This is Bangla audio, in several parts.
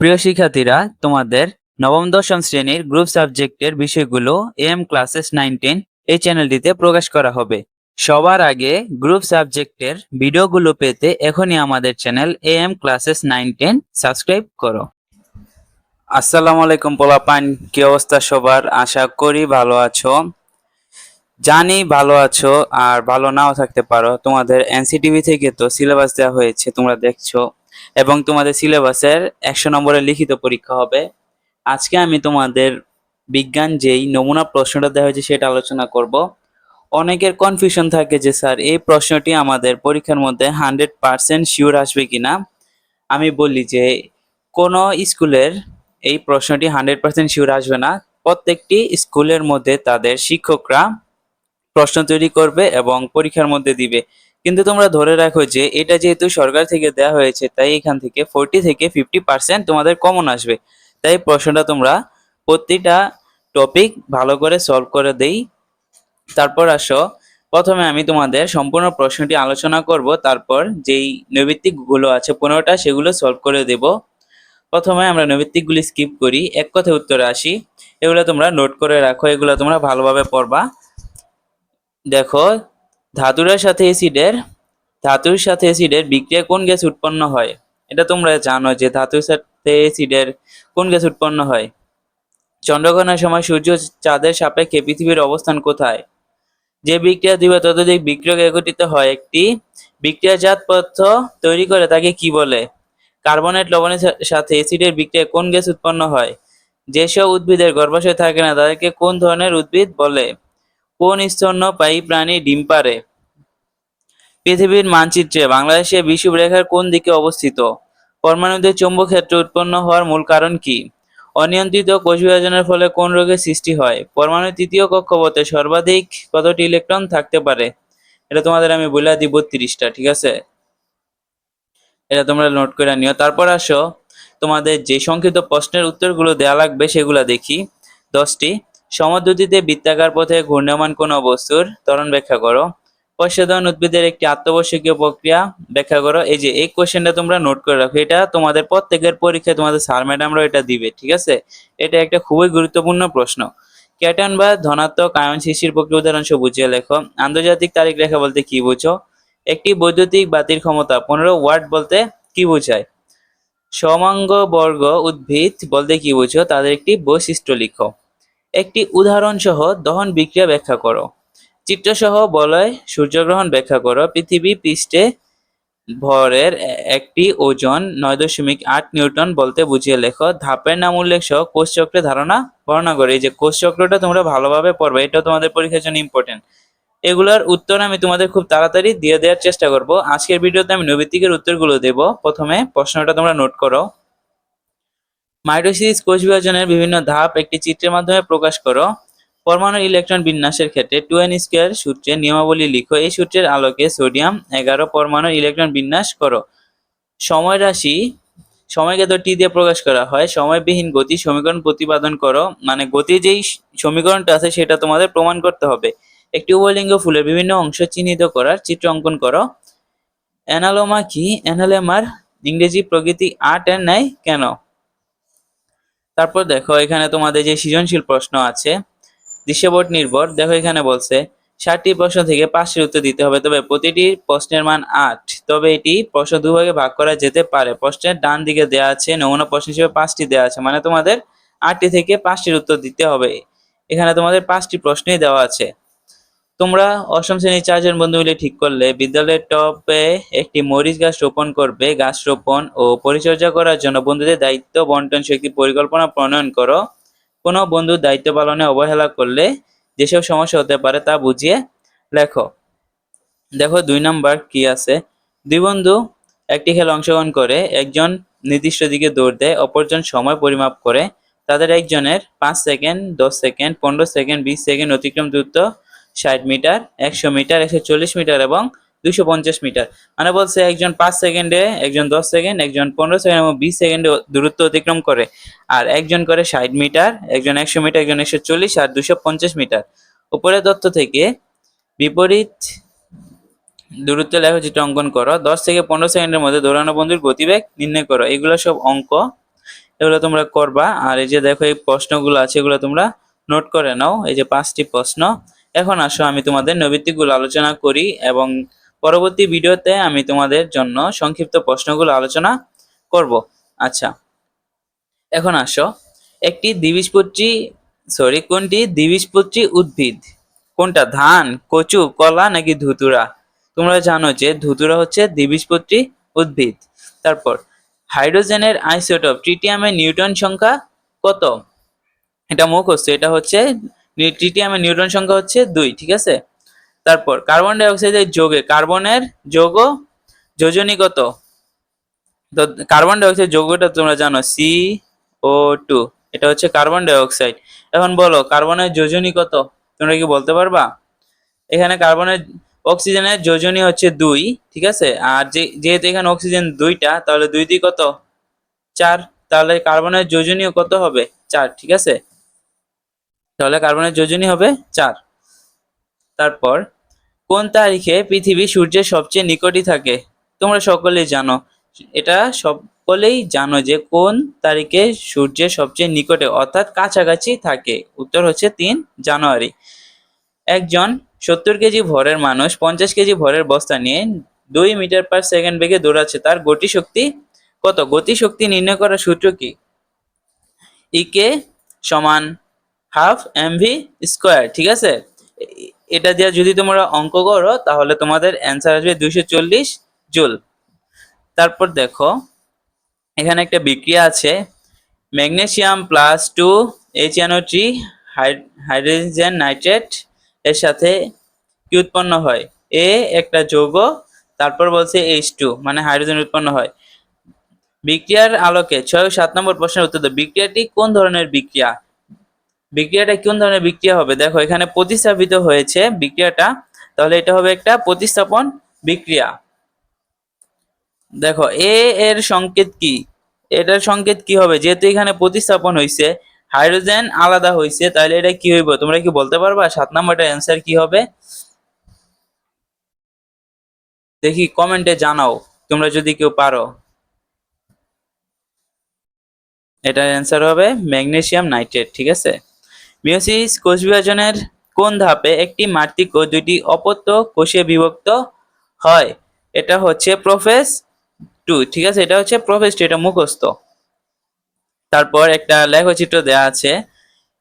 প্রিয় শিক্ষার্থীরা, তোমাদের নবম, দশম শ্রেণির গ্রুপ সাবজেক্টের বিষয়গুলো এম ক্লাসেস নাইন টেন এই চ্যানেলটিতে প্রকাশ করা হবে। সবার আগে গ্রুপ সাবজেক্টের ভিডিওগুলো পেতে এখনই আমাদের channel A M classes nine ten subscribe করো। আসসালামু আলাইকুম পোলাপান, কি অবস্থা সবার? আশা করি ভালো আছো। জানি ভালো আছো আর ভালো নাও থাকতে পারো। তোমাদের এনসিটিভি থেকে তো সিলেবাস দেওয়া হয়েছে, তোমরা দেখছ। এবং তোমাদের সিলেবাসের একশো নম্বরের লিখিত পরীক্ষা হবে। আজকে আমি তোমাদের বিজ্ঞান যেই নমুনা প্রশ্নটা দেওয়া হয়েছে সেটা আলোচনা করব। অনেকের কনফিউশন থাকে যে, স্যার, এই প্রশ্নটি আমাদের পরীক্ষার মধ্যে হান্ড্রেড পার্সেন্ট শিওর আসবে কিনা? আমি বলি যে, কোনো স্কুলের এই প্রশ্নটি হান্ড্রেড পার্সেন্ট শিওর আসবে না। প্রত্যেকটি স্কুলের মধ্যে তাদের শিক্ষকরা প্রশ্ন তৈরি করবে এবং পরীক্ষার মধ্যে দিবে। কিন্তু তোমরা ধরে রাখো যে এটা যেহেতু সরকার থেকে দেওয়া হয়েছে, তাই এখান থেকে ফোরটি থেকে ফিফটি পার্সেন্ট তোমাদের কমন আসবে। তাই প্রশ্নটা তোমরা প্রতিটা টপিক ভালো করে সলভ করে দেই। তারপর আসো, প্রথমে আমি তোমাদের সম্পূর্ণ প্রশ্নটি আলোচনা করব, তারপর যেই নৈবিত্তিকগুলো আছে পনেরোটা সেগুলো সলভ করে দেব। প্রথমে আমরা নৈবিত্তিকগুলি স্কিপ করি, এক কথায় উত্তরে আসি। এগুলো তোমরা নোট করে রাখো, এগুলো তোমরা ভালোভাবে পড়বা। দেখো ধাতুরের সাথে অ্যাসিডের, ধাতুর সাথে অ্যাসিডের বিক্রিয়া কোন গ্যাস উৎপন্ন হয়? এটা তোমরা জানো যে ধাতুর সাথে অ্যাসিডের কোন গ্যাস উৎপন্ন হয়? চন্দ্রগ্রহণের সময় সূর্য চাঁদের সাপেক্ষে পৃথিবীর অবস্থান কোথায়? যে বিক্রিয়া দিবে ততোধিক বিক্রিয়ক একত্রিত হয়, একটি বিক্রিয়াজাত পদার্থ তৈরি করে তাকে কি বলে? কার্বনেট লবণের সাথে অ্যাসিডের বিক্রিয়া কোন গ্যাস উৎপন্ন হয়? যেসব উদ্ভিদের গর্ভাশয় থাকে না, তাদেরকে কোন ধরনের উদ্ভিদ বলে? কোন স্তন্যপায়ী প্রাণী ডিম পারে পৃথিবীর মানচিত্রে বাংলাদেশের বিষুব রেখার কোন দিকে অবস্থিত? পরমাণুদের চৌম্বক ক্ষেত্র উৎপন্ন হওয়ার মূল কারণ কি? অনিয়ন্ত্রিত কোষ বিভাজনের ফলে কোন রোগের সৃষ্টি হয়? পরমাণু তৃতীয় কক্ষপথে সর্বাধিক কতটি ইলেকট্রন থাকতে পারে? এটা তোমাদের আমি বলে দিই বত্রিশটা ঠিক আছে? এটা তোমরা নোট করে নিও। তারপর আসো তোমাদের যে সংক্ষিপ্ত প্রশ্নের উত্তরগুলো দেওয়া লাগবে সেগুলো দেখি। দশটি সমদ্যুতিতে বৃত্তাকার পথে ঘূর্ণায়মান কোন বস্তুর ত্বরণ ব্যাখ্যা করো। পশ্চাদন উদ্ভিদের একটি আত্মবশ্যকীয় প্রক্রিয়া ব্যাখ্যা করো। এই যে, এই কোয়েশ্চেনটা তোমরা নোট করে রাখো। এটা তোমাদের প্রত্যেকের পরীক্ষায় তোমাদের স্যার ম্যাডামরা এটা দিবে, ঠিক আছে? এটা একটা খুবই গুরুত্বপূর্ণ প্রশ্ন। ক্যাটন বা ধনাত্মক আয়ন শিশির প্রক্রিয়া উদাহরণ সহ বুঝিয়ে লেখো। আন্তর্জাতিক তারিখ রেখা বলতে কি বুঝো? একটি বৈদ্যুতিক বাতির ক্ষমতা পনেরো ওয়াট বলতে কি বোঝায়? সমাঙ্গ বর্গ উদ্ভিদ বলতে কি বুঝো? তাদের একটি বৈশিষ্ট্য লিখো। একটি উদাহরণ সহ দহন বিক্রিয়া ব্যাখ্যা করো। চিত্রসহ বলয় সূর্যগ্রহণ ব্যাখ্যা করো। পৃথিবী পৃষ্ঠে ভরের একটি ওজন নয় দশমিক আট নিউটন বলতে বুঝিয়ে লেখো। ধাপের নাম উল্লেখ সহ কোষ চক্রের ধারণা বর্ণনা করে। এই যে কোষ চক্রটা তোমরা ভালোভাবে পড়বে, এটা তোমাদের পরীক্ষার জন্য ইম্পর্টেন্ট এগুলোর উত্তর আমি তোমাদের খুব তাড়াতাড়ি দিয়ে দেওয়ার চেষ্টা করব। আজকের ভিডিওতে আমি নৈবিত্তিকের উত্তরগুলো দেব। প্রথমে প্রশ্নটা তোমরা নোট করো। মাইটোসিস কোষ বিভাজনের বিভিন্ন ধাপ একটি চিত্রের মাধ্যমে প্রকাশ করো। পরমাণুর ইলেকট্রন বিন্যাসের ক্ষেত্রে টু এন স্কোয়ার সূত্রের নিয়মাবলী লিখো। এই সূত্রের আলোকে সোডিয়াম এগারো পরমাণুর ইলেকট্রন বিন্যাস করো। সময় রাশি, সময়কে তো টি দিয়ে প্রকাশ করা হয়। সময়বিহীন গতি সমীকরণ প্রতিপাদন করো। মানে গতি যেই সমীকরণটা আছে সেটা তোমাদের প্রমাণ করতে হবে। একটি উভয়লিঙ্গ ফুলের বিভিন্ন অংশ চিহ্নিত করার চিত্র অঙ্কন করো। অ্যানালোমা কি? অ্যানালেমার ইংরেজি প্রকৃতি আর্ট এর ন্যায় কেন? তারপর দেখো, এখানে তোমাদের যে সৃজনশীল প্রশ্ন আছে দৃশ্যপট নির্ভর, দেখো এখানে বলছে, ষাটটি প্রশ্ন থেকে পাঁচটির উত্তর দিতে হবে, তবে প্রতিটি প্রশ্নের মান আট, তবে এটি প্রশ্ন দুভাগে ভাগ করা যেতে পারে, প্রশ্নের ডান দিকে দেওয়া আছে, নমুনা প্রশ্ন হিসেবে পাঁচটি দেওয়া আছে মানে তোমাদের আটটি থেকে পাঁচটির উত্তর দিতে হবে, এখানে তোমাদের পাঁচটি প্রশ্নই দেওয়া আছে। তোমরা অষ্টম শ্রেণির চারজন বন্ধু মিলে ঠিক করলে বিদ্যালয়ের টপে একটি মরিচ গাছ রোপণ করবে। গাছ রোপণ ও পরিচর্যা করার জন্য বন্ধুদের দায়িত্ব বন্টন একটি পরিকল্পনা প্রণয়ন করো। কোনো বন্ধুর দায়িত্ব পালনে অবহেলা করলে যেসব সমস্যা হতে পারে তা বুঝিয়ে লেখো। দেখো দুই নাম্বার কি আছে? দুই বন্ধু একটি খেলা অংশগ্রহণ করে একজন নির্দিষ্ট দিকে দৌড় দেয়, অপরজন সময় পরিমাপ করে। তাদের একজনের পাঁচ সেকেন্ড, দশ সেকেন্ড, পনেরো সেকেন্ড, বিশ সেকেন্ড অতিক্রম দূরত্ব ষাট মিটার, একশো মিটার, একশো চল্লিশ মিটার এবং দুশো পঞ্চাশ মিটার। মানে বলছে একজন পাঁচ সেকেন্ডে, একজন দশ সেকেন্ড, একজন পনেরো সেকেন্ড এবং বিশ সেকেন্ডে দূরত্ব অতিক্রম করে। আর একজন করে ষাট মিটার, একজন একশো মিটার, একজন একশো চল্লিশ আর দুশো পঞ্চাশ মিটার। উপরের তথ্য থেকে বিপরীত দূরত্ব লেখচিত্র অঙ্কন করো। দশ থেকে পনেরো সেকেন্ডের মধ্যে দৌড়ানো বন্ধুর গতিবেগ নির্ণয় করো। এগুলো সব অঙ্ক। এগুলো তোমরা করবা। আর এই যে দেখো এই প্রশ্নগুলো আছে, এগুলো তোমরা নোট করে নাও। এই যে পাঁচটি প্রশ্ন। এখন আসো, আমি তোমাদের নৈবিত্তিকগুলো আলোচনা করি এবং পরবর্তী ভিডিওতে আমি তোমাদের জন্য সংক্ষিপ্ত প্রশ্নগুলো আলোচনা করব। আচ্ছা এখন আসো। একটি দ্বিবীজপত্রী সরি কোনটি? দ্বিবীজপত্রী উদ্ভিদ। কোনটা? ধান, কচু, কলা নাকি ধুতুরা? তোমরা জানো যে ধুতুরা হচ্ছে দ্বিবীজপত্রী উদ্ভিদ। তারপর, হাইড্রোজেনের আইসোটপ, ট্রিটিয়ামের নিউটন সংখ্যা কত? এটা মুখস্থ, এটা হচ্ছে ট্রিটিয়ামের নিউট্রন সংখ্যা হচ্ছে দুই, ঠিক আছে? তারপর কার্বন ডাই অক্সাইডের যোগে, কার্বনের যোগ যোজনী কত? তো কার্বন ডাই অক্সাইড যৌগটা তোমরা জানো সি ও টু এটা হচ্ছে কার্বন ডাই অক্সাইড এখন বলো, কার্বনের যোজনী কত? তোমরা কি বলতে পারবা? এখানে কার্বনের অক্সিজেনের যোজনী হচ্ছে দুই, ঠিক আছে? আর যে যেহেতু এখানে অক্সিজেন দুইটা, তাহলে দুই দুই কত? চার, তাহলে কার্বনের যোজনীয় কত হবে? চার, ঠিক আছে? তাহলে কার্বনের যোজনী হবে চার। তারপর, কোন তারিখে পৃথিবী সূর্যের সবচেয়ে নিকটই থাকে? তোমরা সকলেই জানো। এটা সকলেই জানো যে কোন তারিখে সূর্যের সবচেয়ে নিকটে, অর্থাৎ কাছাকাছি থাকে। উত্তর হচ্ছে তিন জানুয়ারি। একজন সত্তর কেজি ভরের মানুষ পঞ্চাশ কেজি ভরের বস্তা নিয়ে দুই মিটার পার সেকেন্ড বেগে দৌড়াচ্ছে, তার গতিশক্তি কত? গতিশক্তি নির্ণয় করার সূত্র কি? ইকে সমান হাফ এমভি স্কোয়ার ঠিক আছে? এটা দিয়ে যদি তোমরা অঙ্ক করো, তাহলে তোমাদের অ্যান্সার আসবে দুইশো চল্লিশ জুল। তারপর দেখো, এখানে একটা বিক্রিয়া আছে। Magnesium plus two HNO three hydrogen nitrate এর সাথে কি উৎপন্ন হয়? এ একটা যৌগ, তারপর বলছে এইচ টু মানে হাইড্রোজেন উৎপন্ন হয়। বিক্রিয়ার আলোকে ছয় সাত নম্বর প্রশ্নের উত্তর বিক্রিয়াটি কোন ধরনের বিক্রিয়া? বিক্রিয়াটা কোন ধরনের বিক্রিয়া হবে? দেখো, এখানে প্রতিস্থাপিত হয়েছে বিক্রিয়াটা। তাহলে এটা হবে একটা প্রতিস্থাপন বিক্রিয়া। দেখো এ এর সংকেত কি? এটার সংকেত কি হবে? যেহেতু এখানে প্রতিস্থাপন হয়েছে হাইড্রোজেন আলাদা হয়েছে তাহলে এটা কি হইব? তোমরা কি বলতে পারবা? সাত নম্বরটার অ্যান্সার কি হবে? দেখি, কমেন্টে জানাও, তোমরা যদি কেউ পারো। এটার অ্যান্সার হবে ম্যাগনেসিয়াম নাইট্রেট, ঠিক আছে? মিওসিস কোষ বিভাজনের কোন ধাপে একটি মাতৃক ও দুইটি অপত্য কোষে বিভক্ত হয়? এটা হচ্ছে প্রফেস টু, ঠিক আছে? এটা হচ্ছে প্রফেস টু, এটা মুখস্থ। তারপর একটা লেখচিত্র দেয়া আছে।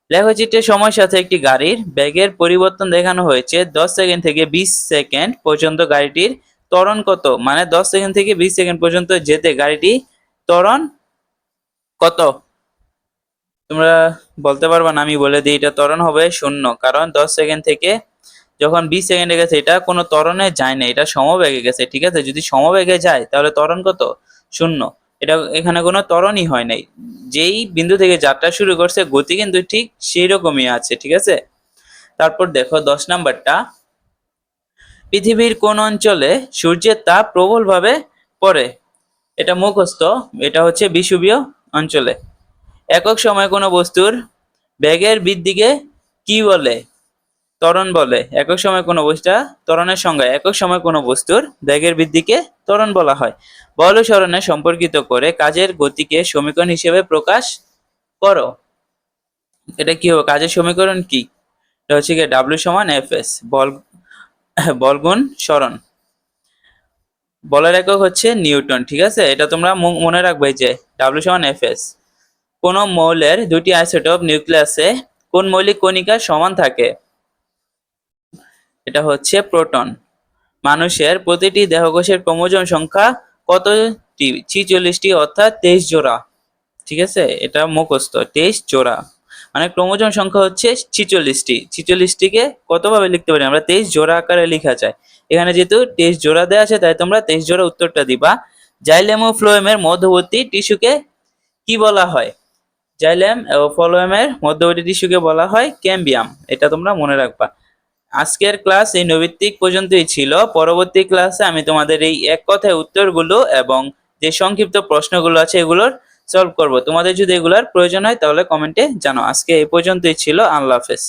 লেখচিত্রের সময়ের সাথে একটি গাড়ির ব্যাগের পরিবর্তন দেখানো হয়েছে। দশ সেকেন্ড থেকে বিশ সেকেন্ড পর্যন্ত গাড়িটির ত্বরণ কত? মানে দশ সেকেন্ড থেকে বিশ সেকেন্ড পর্যন্ত যেতে গাড়িটি ত্বরণ কত? তোমরা বলতে পারবা না, আমি বলে দিই, এটা ত্বরণ হবে শূন্য। কারণ দশ সেকেন্ড থেকে যখন বিশ সেকেন্ডে গেছে, এটা কোনো ত্বরণে যায় না, এটা সমবেগে গেছে, ঠিক আছে? যদি সমবেগে যায়, তাহলে ত্বরণ কত? শূন্য। এটা এখানে কোনো ত্বরণই হয় নাই। যেই বিন্দু থেকে যাত্রা শুরু করছে, গতি কিন্তু ঠিক সেই রকমই আছে, ঠিক আছে? তারপর দেখো, দশ নাম্বারটা। পৃথিবীর কোন অঞ্চলে সূর্যের তাপ প্রবলভাবে পড়ে। এটা মুখস্থ, এটা হচ্ছে বিষুবীয় অঞ্চলে। একক সময়ে কোনো বস্তুর বেগের বৃদ্ধিকে কি বলে? ত্বরণ বলে। একক সময় কোনো বস্তুটা ত্বরণের সংজ্ঞা একক সময় কোনো বস্তুর বেগের বৃদ্ধিকে ত্বরণ বলা হয়। বল সরণে সম্পর্কিত করে কাজের গতিকে সমীকরণ হিসেবে প্রকাশ করো। এটা কি হবে? কাজের সমীকরণ কি? এটা হচ্ছে কি ডাব্লিউ সমান এফ এস বল বল গুণ সরণ বলের একক হচ্ছে নিউটন, ঠিক আছে? এটা তোমরা মনে রাখবে যে ডাব্লিউ সমান এফ এস কোন মৌলের দুটি আইসোটোপ নিউক্লিয়াসে কোন মৌলিক কণিকা সমান থাকে? এটা হচ্ছে প্রোটন। মানুষের প্রতিটি দেহকোষের ক্রোমোজোম সংখ্যা কতটি? ছিচল্লিশটি, অর্থাৎ তেইশ জোড়া। ঠিক আছে? এটা মুখস্থ, তেইশ জোড়া। মানে ক্রোমোজোম সংখ্যা হচ্ছে ছিচল্লিশটি। ছিচল্লিশটিকে কতভাবে লিখতে পারি? আমরা তেইশ জোড়া আকারে লেখা যায়। এখানে যেহেতু তেইশ জোড়া দেওয়া আছে, তাই তোমরা তেইশ জোড়া উত্তরটা দিবা। জাইলেমো ফ্লোয়েমের মধ্যবর্তী টিস্যুকে কি বলা হয়? জাইলেম, ও ফলোয়ামের মধ্যবর্তী টিস্যুকে বলা হয় ক্যাম্বিয়াম। এটা তোমরা মনে রাখবা। আজকের ক্লাস এই নৈবিত্তিক পর্যন্তই ছিল। পরবর্তী ক্লাসে আমি তোমাদের এই এক কথায় উত্তরগুলো এবং যে সংক্ষিপ্ত প্রশ্নগুলো আছে এগুলোর সলভ করব। তোমাদের যদি এগুলোর প্রয়োজন হয় তাহলে কমেন্টে জানো আজকে এই পর্যন্তই ছিল। আল্লাহ হাফেজ।